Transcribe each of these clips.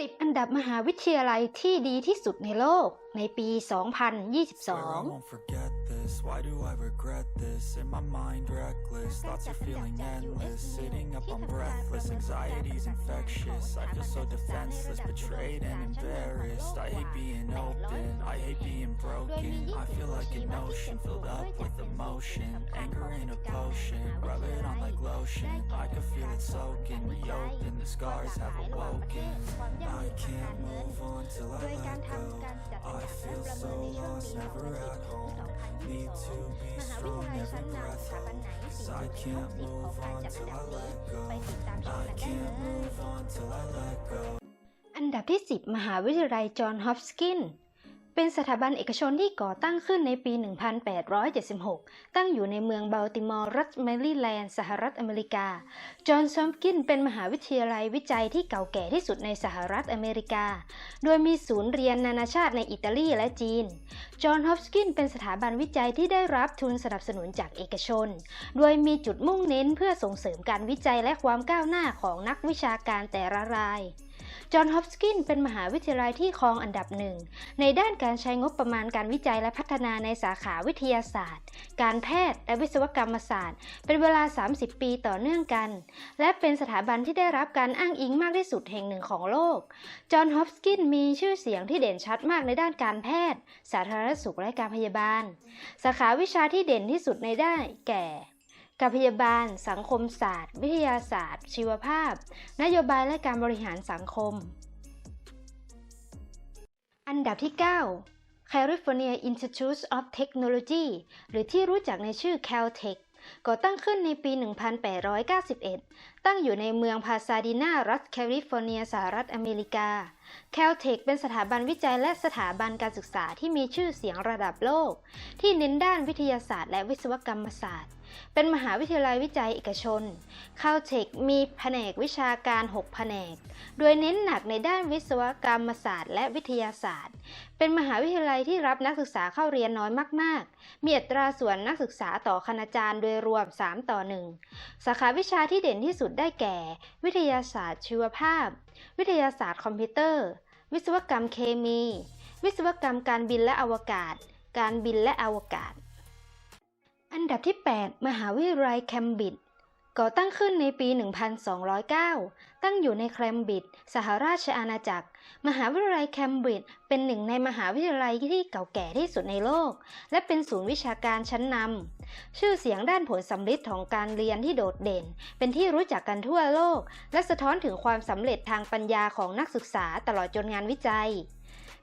10 อันดับมหาวิทยาลัยที่ดีที่สุดในโลกในปี Swear I 2022 won't forget this. Why do I regret this? In my mind, reckless. Thoughts are feeling endless. Sitting up, I'm breathless. Anxiety's infectious. I feel so defenseless, betrayed and embarrassed. I hate being open. I hate being broken. I feel like an ocean filled up with emotion. Anger in a potion. Rub it on like lotion. I can feel it soaking. Reopen. The scars have awoken. I can't move on till I let go. I feel so lost, never at home. Need to be strong, every breath hold. Cause I can't move on till I let go. I can't move on till I let go. อันดับที่ 10 มหาวิทยาลัยจอห์นฮอปกินส์ เป็นสถาบันเอกชนที่ก่อตั้งขึ้นในปี 1876 ตั้งอยู่ในเมืองบัลติมอร์รัฐแมริแลนด์ สหรัฐอเมริกา จอห์นฮอปกินเป็นมหาวิทยาลัยวิจัยที่เก่าแก่ที่สุดในสหรัฐอเมริกา โดยมีศูนย์เรียนนานาชาติในอิตาลีและจีน จอห์นฮอปกินเป็นสถาบันวิจัยที่ได้รับทุนสนับสนุนจากเอกชน โดยมีจุดมุ่งเน้นเพื่อส่งเสริมการวิจัยและความก้าวหน้าของนักวิชาการแต่ละราย จอห์นฮอปกินเป็นมหาวิทยาลัยที่ครองอันดับหนึ่ง ในด้านการใช้งบประมาณการวิจัยและพัฒนาในสาขาวิทยาศาสตร์ การแพทย์และวิศวกรรมศาสตร์ เป็นเวลา 30 ปีต่อเนื่องกัน และเป็นสถาบันที่ได้รับการอ้างอิงมากที่สุดแห่งหนึ่งของโลก จอห์นฮอปกินมีชื่อเสียงที่เด่นชัดมากในด้านการแพทย์ สาธารณสุขและการพยาบาล สาขาวิชาที่เด่นที่สุดในด้านแก่ การพยาบาล สังคมศาสตร์ วิทยาศาสตร์ ชีวภาพ นโยบายและการบริหารสังคม อันดับที่ 9 California Institute of Technology หรือที่รู้จักในชื่อ Caltech ก่อตั้งขึ้นในปี 1891 ตั้งอยู่ในเมืองพาซาดีนารัฐแคลิฟอร์เนียสหรัฐอเมริกา Caltech เป็นสถาบันวิจัยและสถาบันการศึกษาที่มีชื่อเสียงระดับโลก ที่เน้นด้านวิทยาศาสตร์และวิศวกรรมศาสตร์ เป็นมหาวิทยาลัยวิจัยเอกชน Caltech มีแผนกวิชาการ 6 แผนก โดยเน้นหนักในด้านวิศวกรรมศาสตร์ และวิทยาศาสตร์ เป็นมหาวิทยาลัยที่รับนักศึกษาเข้าเรียนน้อยมาก ๆ มีอัตราส่วนนักศึกษาต่อคณาจารย์โดยรวม 3 ต่อ 1 สาขาวิชาที่เด่นที่สุดได้แก่ วิทยาศาสตร์ชีวภาพ วิทยาศาสตร์คอมพิวเตอร์ วิศวกรรมเคมี วิศวกรรมการบินและอวกาศ การบินและอวกาศ อันดับที่ 8 มหาวิทยาลัยแคมบริดจ์ก่อตั้งขึ้นในปี 1209 ตั้งอยู่ในแคมบริดจ์สหราชอาณาจักร มหาวิทยาลัยแคมบริดจ์เป็นหนึ่งในมหาวิทยาลัยที่เก่าแก่ที่สุดในโลก และเป็นศูนย์วิชาการชั้นนำชื่อเสียงด้านผลสำลิดของการเรียนที่โดดเด่น เป็นที่รู้จักกันทั่วโลก และสะท้อนถึงความสำเร็จทางปัญญาของนักศึกษาตลอดจนงานวิจัย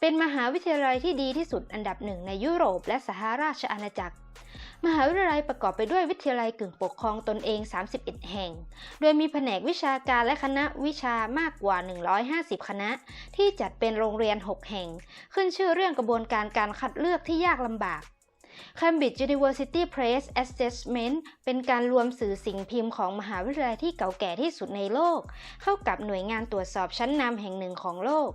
เป็นมหาวิทยาลัยที่ดีที่สุดอันดับหนึ่งในยุโรปและสหราชอาณาจักร มหาวิทยาลัยประกอบไปด้วยวิทยาลัยกึ่งปกครองตนเอง 31 แห่ง โดยมีแผนกวิชาการและคณะวิชามากกว่า 150 คณะ ที่จัดเป็นโรงเรียน 6 แห่ง ขึ้นชื่อเรื่องกระบวนการการคัดเลือกที่ยากลำบาก Cambridge University Press Assessment เป็นการรวมสื่อสิ่งพิมพ์ของมหาวิทยาลัยที่เก่าแก่ที่สุดในโลก เข้ากับหน่วยงานตรวจสอบชั้นนำแห่งหนึ่งของโลก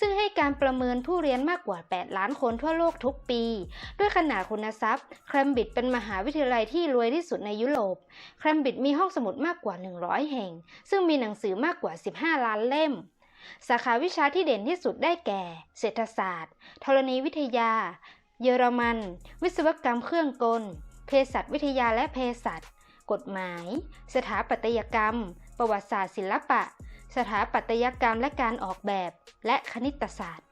ซึ่งให้การประเมินผู้เรียนมากกว่า 8 ล้านคนทั่วโลกทุกปี ด้วยขนาดคุณทรัพย์แคมบริดจ์เป็นมหาวิทยาลัยที่รวยที่สุดในยุโรปแคมบริดจ์มีห้องสมุดมากกว่า 100 แห่ง ซึ่งมีหนังสือมากกว่า 15 ล้านเล่มสาขาวิชาที่เด่นที่สุดได้แก่ เศรษฐศาสตร์ ธรณีวิทยา เยอรมัน วิศวกรรมเครื่องกล เภสัชวิทยาและเภสัชกฎหมาย สถาปัตยกรรม ประวัติศาสตร์ศิลปะ สถาปัตยกรรมและการออกแบบ และคณิตศาสตร์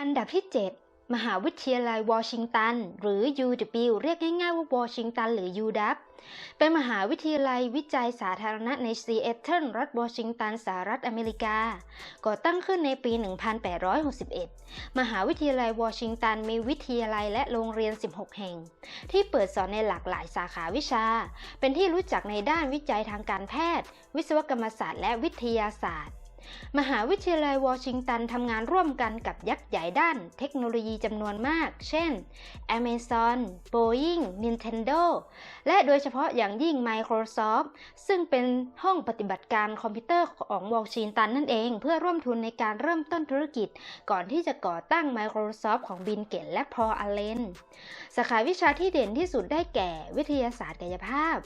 อันดับที่ 7 มหาวิทยาลัยวอชิงตัน หรือ UW เรียกง่ายๆว่าวอชิงตันหรือ UW เป็นมหาวิทยาลัยวิจัยสาธารณะในซีแอตเทิลรัฐวอชิงตันสหรัฐอเมริกา ก่อตั้งขึ้นในปี 1861 มหาวิทยาลัยวอชิงตันมีวิทยาลัยและโรงเรียน 16 แห่ง ที่เปิดสอนในหลากหลายสาขาวิชา เป็นที่รู้จักในด้านวิจัยทางการแพทย์ วิศวกรรมศาสตร์และวิทยาศาสตร์ มหาวิทยาลัยวอชิงตันทำงานร่วมกันกับยักษ์ใหญ่ด้านเทคโนโลยีจำนวนมาก เช่น Amazon, Boeing, Nintendo และโดยเฉพาะอย่างยิ่ง Microsoft ซึ่งเป็นห้องปฏิบัติการคอมพิวเตอร์ของวอชิงตันนั่นเอง เพื่อร่วมทุนในการเริ่มต้นธุรกิจ ก่อนที่จะก่อตั้ง Microsoft ของบิลเกตและพออลเลนสาขาวิชาที่เด่นที่สุดได้แก่วิทยาศาสตร์กายภาพ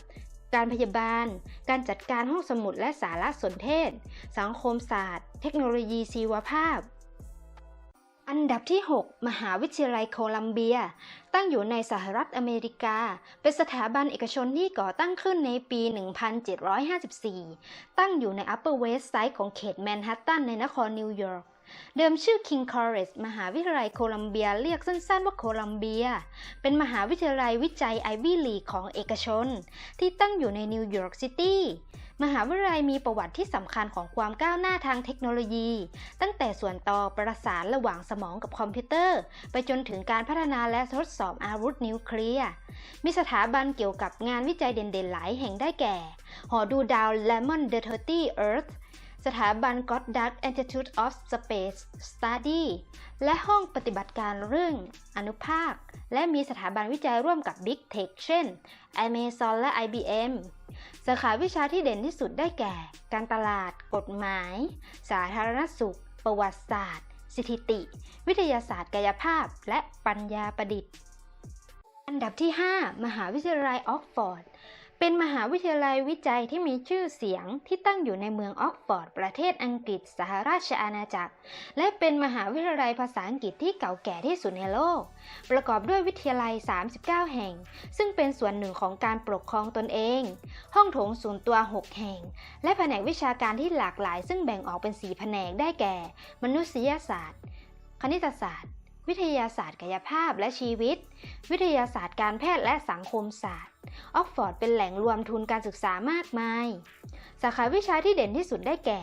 การพยาบาล การจัดการห้องสมุดและสารสนเทศ สังคมศาสตร์ เทคโนโลยีชีวภาพ อันดับที่ 6 มหาวิทยาลัยโคลัมเบีย ตั้งอยู่ในสหรัฐอเมริกา เป็นสถาบันเอกชนที่ก่อตั้งขึ้นในปี 1754 ตั้งอยู่ใน Upper West Side ของเขตแมนฮัตตันในนครนิวยอร์ก เดิมชื่อ King College มหาวิทยาลัยโคลัมเบียเรียกสั้นๆว่าโคลัมเบีย เป็นมหาวิทยาลัยวิจัยไอวี่ลีของเอกชน ที่ตั้งอยู่ในนิวยอร์กซิตี้มหาวิทยาลัยมีประวัติที่สำคัญของความก้าวหน้าทางเทคโนโลยี ตั้งแต่ส่วนต่อประสานระหว่างสมองกับคอมพิวเตอร์ ไปจนถึงการพัฒนาและทดสอบอาวุธนิวเคลียร์ มีสถาบันเกี่ยวกับงานวิจัยเด่นๆหลายแห่งได้แก่ หอดูดาว Lemon the 30 Earth ส ถาบัน Goddard Institute of Space Study และห้องปฏิบัติการเรื่องอนุภาค และมีสถาบันวิจัยร่วมกับ Big Tech เช่น Amazon และ IBM สาขาวิชาที่เด่นที่สุดได้แก่ การตลาด กฎหมาย สาธารณสุข ประวัติศาสตร์ สถิติ วิทยาศาสตร์กายภาพ และปัญญาประดิษฐ์ อันดับที่ 5 มหาวิทยาลัยออกฟอร์ด เป็นมหาวิทยาลัยวิจัยที่มีชื่อเสียงที่ตั้งอยู่ในเมืองออกฟอร์ด ประเทศอังกฤษ สหราชอาณาจักร และเป็นมหาวิทยาลัยภาษาอังกฤษที่เก่าแก่ที่สุดในโลก ประกอบด้วยวิทยาลัย 39 แห่ง ซึ่งเป็นส่วนหนึ่งของการปกครองตนเอง ห้องโถงส่วนตัว 6 แห่ง และแผนกวิชาการที่หลากหลาย ซึ่งแบ่งออกเป็น 4 แผนกได้แก่ มนุษยศาสตร์ คณิตศาสตร์ วิทยาศาสตร์กายภาพและชีวิต วิทยาศาสตร์การแพทย์และสังคมศาสตร์ ออกฟอร์ดเป็นแหล่งรวมทุนการศึกษามากมาย สาขาวิชาที่เด่นที่สุดได้แก่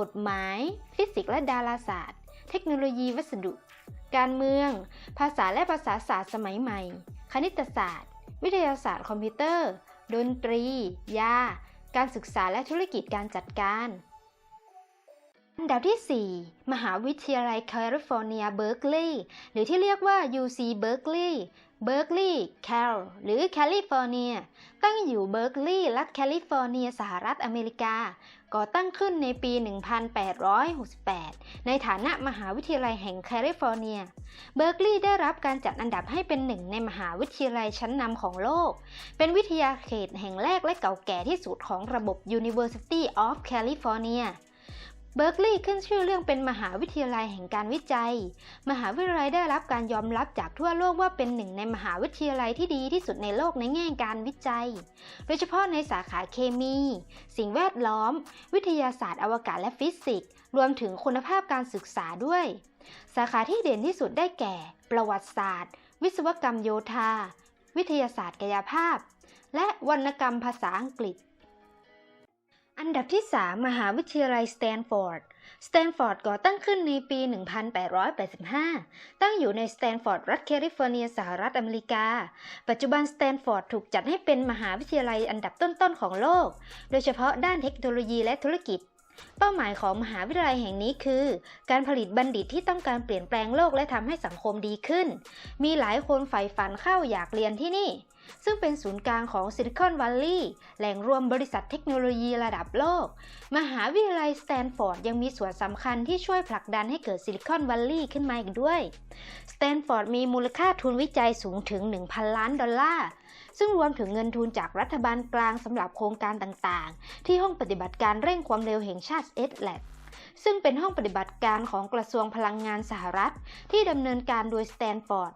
กฎหมาย ฟิสิกส์และดาราศาสตร์ เทคโนโลยีวัสดุ การเมือง ภาษาและภาษาศาสตร์สมัยใหม่ คณิตศาสตร์ วิทยาศาสตร์คอมพิวเตอร์ ดนตรี ยา การศึกษาและธุรกิจการจัดการ อันดับที่ 4 มหาวิทยาลัยแคลิฟอร์เนียเบิร์กลีย์หรือที่เรียกว่า UC Berkeley Berkeley Cal หรือแคลิฟอร์เนียตั้งอยู่เบิร์กลีย์รัฐแคลิฟอร์เนียสหรัฐอเมริกา ก่อตั้งขึ้นในปี 1868 ในฐานะมหาวิทยาลัยแห่งแคลิฟอร์เนีย เบิร์กลีย์ได้รับการจัดอันดับให้เป็นหนึ่งในมหาวิทยาลัยชั้นนำของโลก เป็นวิทยาเขตแห่งแรกและเก่าแก่ที่สุดของระบบ University of California เบิร์กลีย์ขึ้นชื่อเรื่องเป็นมหาวิทยาลัยแห่งการวิจัย มหาวิทยาลัยได้รับการยอมรับจากทั่วโลกว่าเป็นหนึ่งในมหาวิทยาลัยที่ดีที่สุดในโลกในแง่การวิจัย โดยเฉพาะในสาขาเคมี สิ่งแวดล้อม วิทยาศาสตร์อวกาศและฟิสิกส์ รวมถึงคุณภาพการศึกษาด้วย สาขาที่เด่นที่สุดได้แก่ ประวัติศาสตร์ วิศวกรรมโยธา วิทยาศาสตร์กายภาพ และวรรณกรรมภาษาอังกฤษ อันดับที่ 3 มหาวิทยาลัยสแตนฟอร์ด สแตนฟอร์ดก่อตั้งขึ้นในปี 1885 ตั้งอยู่ในสแตนฟอร์ดรัฐแคลิฟอร์เนียสหรัฐอเมริกา ปัจจุบันสแตนฟอร์ดถูกจัดให้เป็นมหาวิทยาลัยอันดับต้น ๆ ของโลก โดยเฉพาะด้านเทคโนโลยีและธุรกิจ เป้าหมายของมหาวิทยาลัยแห่งนี้คือ การผลิตบัณฑิตที่ต้องการเปลี่ยนแปลงโลกและทำให้สังคมดีขึ้น มีหลายคนใฝ่ฝันเข้าอยากเรียนที่นี่ ซึ่งเป็นศูนย์กลางของซิลิคอนวัลลีย์แหล่งรวมบริษัทเทคโนโลยีระดับโลก มหาวิทยาลัยสแตนฟอร์ดยังมีส่วนสำคัญที่ช่วยผลักดันให้เกิดซิลิคอนวัลลีย์ขึ้นมาอีกด้วยสแตนฟอร์ดมีมูลค่าทุนวิจัยสูงถึง 1,000 ล้านดอลลาร์ซึ่งรวมถึงเงินทุนจากรัฐบาลกลางสำหรับโครงการต่างๆ ที่ห้องปฏิบัติการเร่งความเร็วแห่งชาติ s l a b ซึ่งเป็นห้องปฏิบัติการของกระทรวงพลังงานสหรัฐ ที่ดำเนินการโดยสแตนฟอร์ด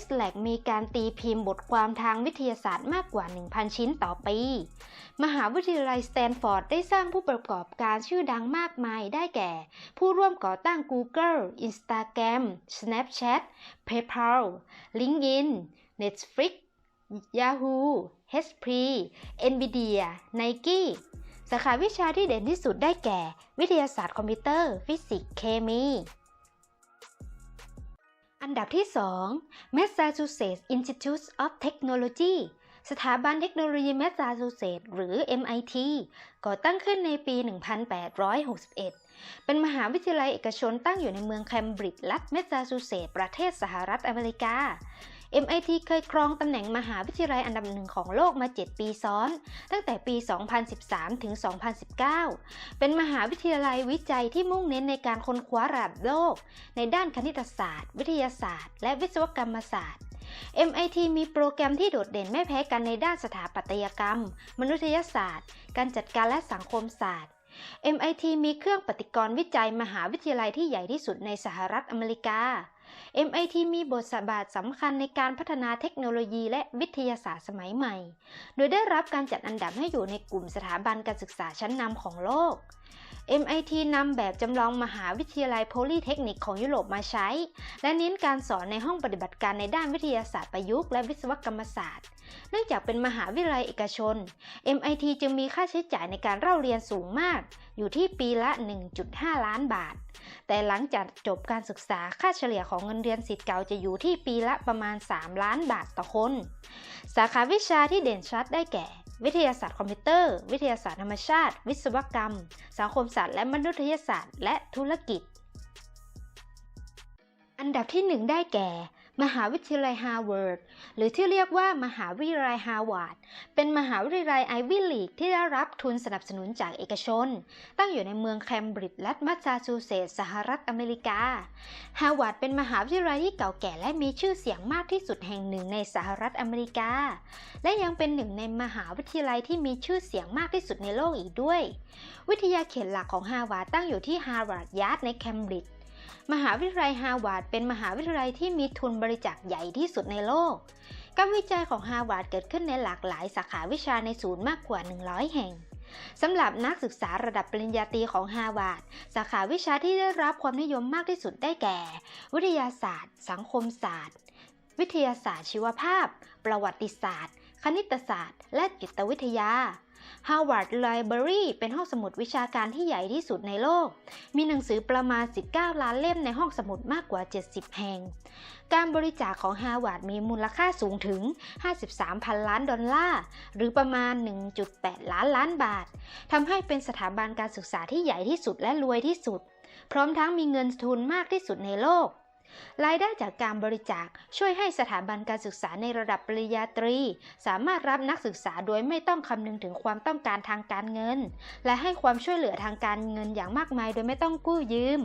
s l a c มีการตีพิมพ์บทความทางวิทยาศาสตร์มากกว่า 1,000 ชิ้นต่อปี มหาวิทยาลัยสแตนฟอร์ดได้สร้างผู้ประกอบการชื่อดังมากมายได้แก่ ผู้ร่วมก่อตั้ง Google Instagram Snapchat PayPal LinkedIn Netflix Yahoo HP Nvidia Nike สาขาวิชาที่เด่นที่สุดได้แก่ วิทยาศาสตร์คอมพิวเตอร์ ฟิสิกส์เคมี อันดับที่ 2 Massachusetts Institute of Technology สถาบันเทคโนโลยีแมสซาชูเซตส์หรือ MIT ก่อตั้งขึ้นในปี 1861 เป็นมหาวิทยาลัยเอกชนตั้งอยู่ในเมืองแคมบริดจ์รัฐแมสซาชูเซตส์ประเทศสหรัฐอเมริกา MIT เคยครองตำแหน่งมหาวิทยาลัยอันดับหนึ่งของโลกมา 7 ปีซ้อน ตั้งแต่ปี 2013 ถึง 2019 เป็นมหาวิทยาลัยวิจัยที่มุ่งเน้นในการค้นคว้าระดับโลก ในด้านคณิตศาสตร์ วิทยาศาสตร์ และวิศวกรรมศาสตร์ MIT มีโปรแกรมที่โดดเด่นไม่แพ้กันในด้านสถาปัตยกรรม มนุษยศาสตร์ การจัดการและสังคมศาสตร์ MIT มีเครื่องปฏิกรณ์วิจัยมหาวิทยาลัยที่ใหญ่ที่สุดในสหรัฐอเมริกา MIT มีบทบาทสำคัญในการพัฒนาเทคโนโลยีและวิทยาศาสตร์สมัยใหม่ โดยได้รับการจัดอันดับให้อยู่ในกลุ่มสถาบันการศึกษาชั้นนำของโลก MIT นำแบบจำลองมหาวิทยาลัยโพลีเทคนิคของยุโรปมาใช้ และเน้นการสอนในห้องปฏิบัติการในด้านวิทยาศาสตร์ประยุกต์และวิศวกรรมศาสตร์ เนื่องจากเป็นมหาวิทยาลัยเอกชน MIT จึงมีค่าใช้จ่ายในการเล่าเรียนสูงมาก อยู่ที่ปีละ 1.5 ล้านบาท แต่หลังจากจบการศึกษาค่าเฉลี่ยของเงินเดือนสิทธิ์เก่าจะอยู่ที่ปีละประมาณ 3 ล้านบาทต่อคน สาขาวิชาที่เด่นชัดได้แก่ วิทยาศาสตร์คอมพิวเตอร์ วิทยาศาสตร์ธรรมชาติ วิศวกรรม สังคมศาสตร์และมนุษยศาสตร์ และธุรกิจ อันดับที่หนึ่งได้แก่ มหาวิทยาลัยฮาร์วาร์ดหรือที่เรียกว่ามหาวิทยาลัยฮาร์วาร์ดเป็นมหาวิทยาลัยไอวิลีกที่ได้รับทุนสนับสนุนจากเอกชน ตั้งอยู่ในเมืองแคมบริดจ์รัฐมัสซาชูเซตส์สหรัฐอเมริกาฮาร์วาร์ดเป็นมหาวิทยาลัยที่เก่าแก่และมีชื่อเสียงมากที่สุดแห่งหนึ่งในสหรัฐอเมริกา และยังเป็นหนึ่งในมหาวิทยาลัยที่มีชื่อเสียงมากที่สุดในโลกอีกด้วย วิทยาเขตหลักของฮาร์วาร์ดตั้งอยู่ที่ฮาร์วาร์ดยาร์ดในแคมบริดจ์ มหาวิทยาลัยฮาร์วาร์ดเป็นมหาวิทยาลัยที่มีทุนบริจาคใหญ่ที่สุดในโลก การวิจัยของฮาร์วาร์ดเกิดขึ้นในหลากหลายสาขาวิชาในศูนย์มากกว่า 100 แห่งสำหรับนักศึกษาระดับปริญญาตรีของฮาร์วาร์ดสาขาวิชาที่ได้รับความนิยมมากที่สุดได้แก่ วิทยาศาสตร์ สังคมศาสตร์ วิทยาศาสตร์ชีวภาพ ประวัติศาสตร์ คณิตศาสตร์ และจิตวิทยา Harvard Library เป็นห้องสมุดวิชาการที่ใหญ่ที่สุดในโลก มีหนังสือประมาณ 19 ล้านเล่มในห้องสมุดมากกว่า 70 แห่ง การบริจาคของ Harvard มีมูลค่าสูงถึง 53 พันล้านดอลลาร์ หรือประมาณ 1.8 ล้านล้านบาท ทำให้เป็นสถาบันการศึกษาที่ใหญ่ที่สุดและรวยที่สุด พร้อมทั้งมีเงินทุนมากที่สุดในโลก รายได้จากการบริจาคช่วยให้สถาบันการศึกษาในระดับปริญญาตรี สามารถรับนักศึกษาโดยไม่ต้องคำนึงถึงความต้องการทางการเงิน และให้ความช่วยเหลือทางการเงินอย่างมากมายโดยไม่ต้องกู้ยืม